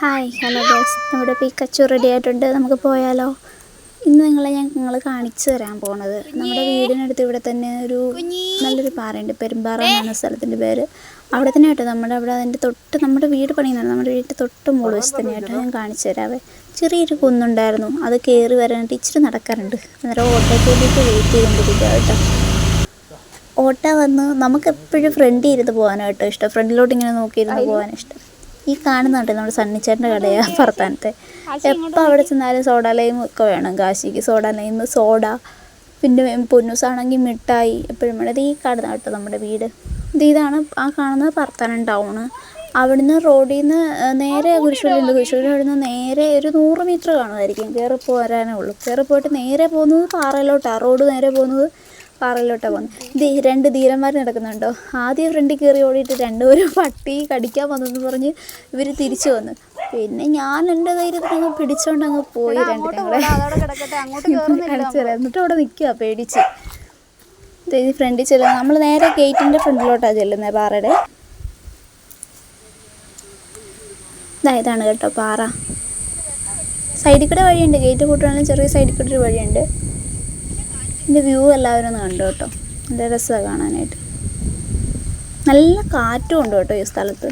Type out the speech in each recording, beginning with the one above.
Hi hello boss നമ്മുടെ പിക്കച്ചു ready ആയിട്ടുണ്ട്. നമുക്ക് പോയാലോ? ഇന്ന് നിങ്ങളെ ഞാൻ നിങ്ങൾ കാണിച്ചു തരാൻ പോണത്. നമ്മുടെ വീടിനടുത്ത് ഇവിടെ തന്നെ ഒരു നല്ലൊരു പാറയുണ്ട്. പെരുമ്പാറ എന്നാണ് സ്ഥലത്തിന്റെ പേര്. അവിടെ തന്നെ കേട്ടോ നമ്മുടെ അവിടെ അതിന്റെ തൊട്ട് നമ്മുടെ വീട് പണിയുന്നുണ്ട് നമ്മുടെ വീട്ടിൽ തൊട്ട് മുകൾ വെച്ച് തന്നെ കേട്ടോ ഞാൻ കാണിച്ചു തരാവേ. ചെറിയൊരു കുന്നുണ്ടായിരുന്നു. അത് കയറി വരാനായിട്ട് ഇച്ചിരി നടക്കാറുണ്ട്. അന്നേരം ഓട്ടോയ്ക്ക് വേണ്ടിയിട്ട് വെയിറ്റ് ചെയ്തുകൊണ്ടിരിക്കുക കേട്ടോ. ഓട്ട വന്ന് നമുക്ക് എപ്പോഴും ഫ്രണ്ടിൽ ഇരുന്ന് പോകാനാണ് കേട്ടോ ഇഷ്ടം. ഫ്രണ്ടിലോട്ട് ഇങ്ങനെ നോക്കിയിരുന്ന് പോകാൻ ഇഷ്ടം. ഈ കാണുന്നുണ്ട് നമ്മുടെ സണ്ണിച്ചേട്ടന്റെ കടയാണ് ഭർത്താനത്തെ എപ്പോൾ അവിടെ ചെന്നാലും സോഡ ലൈം ഒക്കെ വേണം. കാശിക്ക് സോഡ ലൈം സോഡ പിന്നെ പൊന്നൂസാണെങ്കിൽ മിഠായി എപ്പോഴും വേണം. ഈ കാണുന്ന കേട്ടോ നമ്മുടെ വീട്. ഇത് ഇതാണ് ആ കാണുന്നത് ഭർത്താനം ടൗണ്. അവിടുന്ന് റോഡിൽ നിന്ന് നേരെ കുരിശുപള്ളിയുണ്ട് കുരിശുപള്ളി അവിടുന്ന് നേരെ ഒരു നൂറ് മീറ്റർ കാണുമായിരിക്കും. കയറി പോരാനേ ഉള്ളൂ. കയറി പോയിട്ട് നേരെ പോകുന്നത് പാറയിലോട്ടാണ് റോഡ് നേരെ പോകുന്നത് പാറയിലോട്ടാണ് പോകുന്നത് ഇത് രണ്ട് ധീരന്മാർ നടക്കുന്നുണ്ടോ? ആദ്യം ഫ്രണ്ടിൽ കയറി ഓടിയിട്ട് രണ്ടുപേരും പട്ടി കടിക്കാൻ വന്നെന്ന് പറഞ്ഞ് ഇവർ തിരിച്ചു വന്നു. പിന്നെ ഞാൻ എന്റെ ധൈര്യത്തിൽ അങ്ങ് പിടിച്ചോണ്ട് അങ്ങ് പോയി രണ്ട് കളിച്ചു എന്നിട്ട് അവിടെ നിൽക്കുക പേടിച്ച്. ഈ ഫ്രണ്ടിൽ ചെല്ലുക നമ്മൾ നേരെ ഗേറ്റിന്റെ ഫ്രണ്ടിലോട്ടാണ് ചെല്ലുന്നത് പാറയുടെ. ഇതാണ് കേട്ടോ പാറ. സൈഡിൽ കൂടെ വഴിയുണ്ട്. ഗേറ്റ് കൂട്ടുകയാണെങ്കിൽ ചെറിയ സൈഡിൽ കൂടെ ഒരു വഴിയുണ്ട്. ഇതിന്റെ വ്യൂ എല്ലാവരും ഒന്ന് കണ്ടു കേട്ടോ. നല്ല രസമാണ് കാണാനായിട്ട്. നല്ല കാറ്റും ഉണ്ട് കേട്ടോ ഈ സ്ഥലത്ത്.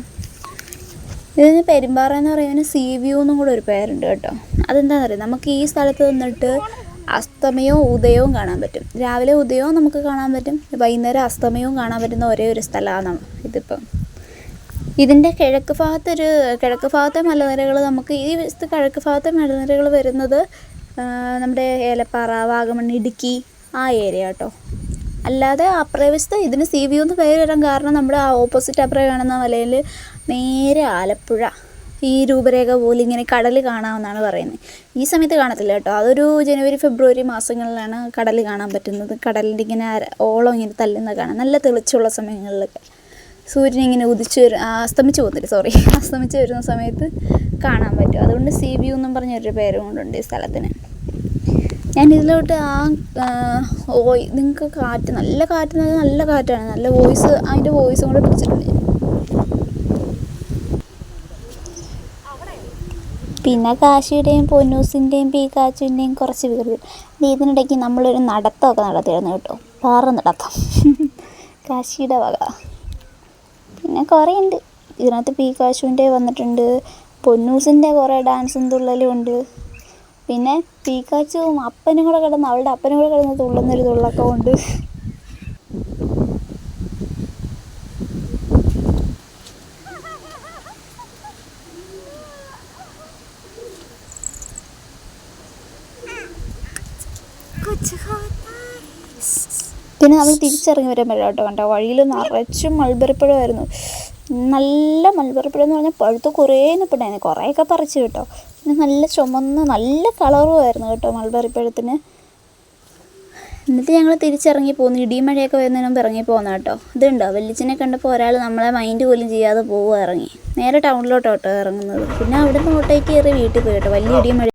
ഇതിന് പെരുമ്പാറ എന്ന് പറയുന്നതിന് സീ വ്യൂ എന്നും കൂടെ ഒരു പേരുണ്ട് കേട്ടോ. അതെന്താണെന്ന് അറിയാം? നമുക്ക് ഈ സ്ഥലത്ത് നിന്നിട്ട് അസ്തമയവും ഉദയവും കാണാൻ പറ്റും. രാവിലെ ഉദയവും നമുക്ക് കാണാൻ പറ്റും. വൈകുന്നേരം അസ്തമയവും കാണാൻ പറ്റുന്ന ഒരേ ഒരു സ്ഥലമാണ് ഇതിപ്പം. ഇതിന്റെ കിഴക്ക് ഭാഗത്തൊരു കിഴക്ക് ഭാഗത്തെ മലനിരകൾ നമുക്ക് ഈ കിഴക്ക് ഭാഗത്തെ മലനിരകൾ വരുന്നത് നമ്മുടെ ഏലപ്പാറ വാഗമൺ ഇടുക്കി ആ ഏരിയ കേട്ടോ അല്ലാതെ അപ്പുറേ വശത്ത് ഇതിന് സി വ്യൂ എന്ന് പേര് വരാൻ കാരണം നമ്മുടെ ആ ഓപ്പോസിറ്റ് അപ്പുറേ കാണുന്ന മലയിൽ നേരെ ആലപ്പുഴ. ഈ രൂപരേഖ പോലെ ഇങ്ങനെ കടൽ കാണാമെന്നാണ് പറയുന്നത്. ഈ സമയത്ത് കാണത്തില്ല കേട്ടോ. അതൊരു ജനുവരി ഫെബ്രുവരി മാസങ്ങളിലാണ് കടൽ കാണാൻ പറ്റുന്നത്. കടലിന്റെ ഇങ്ങനെ ഓളം ഇങ്ങനെ തല്ലുന്നത് കാണാം. നല്ല തെളിച്ചുള്ള സമയങ്ങളിലൊക്കെ. സൂര്യൻ ഇങ്ങനെ ഉദിച്ചു വരും അസ്തമിച്ച് പോകുന്നില്ല സോറി അസ്തമിച്ച് വരുന്ന സമയത്ത് കാണാൻ പറ്റും. അതുകൊണ്ട് സി വ്യൂ എന്നും പറഞ്ഞൊരു പേരും കൊണ്ടുണ്ട് ഈ സ്ഥലത്തിന്. ഞാൻ ഇതിലോട്ട് ആ ഓയ് നിങ്ങൾക്ക് കാറ്റ് നല്ല കാറ്റ് നല്ല കാറ്റാണ്. നല്ല വോയിസ് അതിന്റെ വോയിസും കൂടെ പിടിച്ചിട്ടുണ്ട്. പിന്നെ കാശിയുടെയും പൊന്നൂസിന്റെയും പി കാച്ചുവിന്റെയും കുറച്ച് ഇത് ഇതിനിടയ്ക്ക് നമ്മളൊരു നടത്തമൊക്കെ നടത്തിയിരുന്നു കേട്ടോ. പാറ നടത്തം. കാശിയുടെ വക. പിന്നെ കുറേ ഉണ്ട് ഇതിനകത്ത് പി കാശുവിന്റെ വന്നിട്ടുണ്ട്. പൊന്നൂസിന്റെ കുറേ ഡാൻസും തുള്ളലും ഉണ്ട്. പിന്നെ പീക്കാച്ചും അപ്പനും കൂടെ കിടന്ന് അവളുടെ അപ്പനും കൂടെ കിടന്ന് തുള്ളുന്നൊരു തുള്ളൊക്കെ ഉണ്ട്. പിന്നെ നമ്മൾ തിരിച്ചിറങ്ങി വരുമ്പോൾ കേട്ടോ. കണ്ടോ? വഴിയിൽ നിറച്ചും മൾബറിപ്പഴമായിരുന്നു നല്ല മൾബറിപ്പഴം എന്ന് പറഞ്ഞാൽ പഴുത്ത് കുറേ നിൽപ്പുണ്ടായിരുന്നു കുറേയൊക്കെ പറിച്ചു കേട്ടോ. പിന്നെ നല്ല ചുമന്ന് നല്ല കളറും ആയിരുന്നു കേട്ടോ മൾബറിപ്പഴത്തിന് എന്നിട്ട് ഞങ്ങൾ തിരിച്ചിറങ്ങി പോകുന്നു ഇടിയും മഴയൊക്കെ വരുന്നതിന് മുമ്പ് ഇറങ്ങി പോകുന്ന കേട്ടോ. ഇതുണ്ടോ? വെല്ലിച്ചിനെ കണ്ടപ്പോൾ ഒരാൾ നമ്മളെ മൈൻഡ് പോലും ചെയ്യാതെ പോവുക ഇറങ്ങി. നേരെ ടൗണിലോട്ടോ കേട്ടോ ഇറങ്ങുന്നത്. പിന്നെ അവിടെ നിന്ന് ഓട്ടോയ്ക്ക് കയറി വീട്ടിൽ പോയി കേട്ടോ. വലിയ ഇടിയും മഴ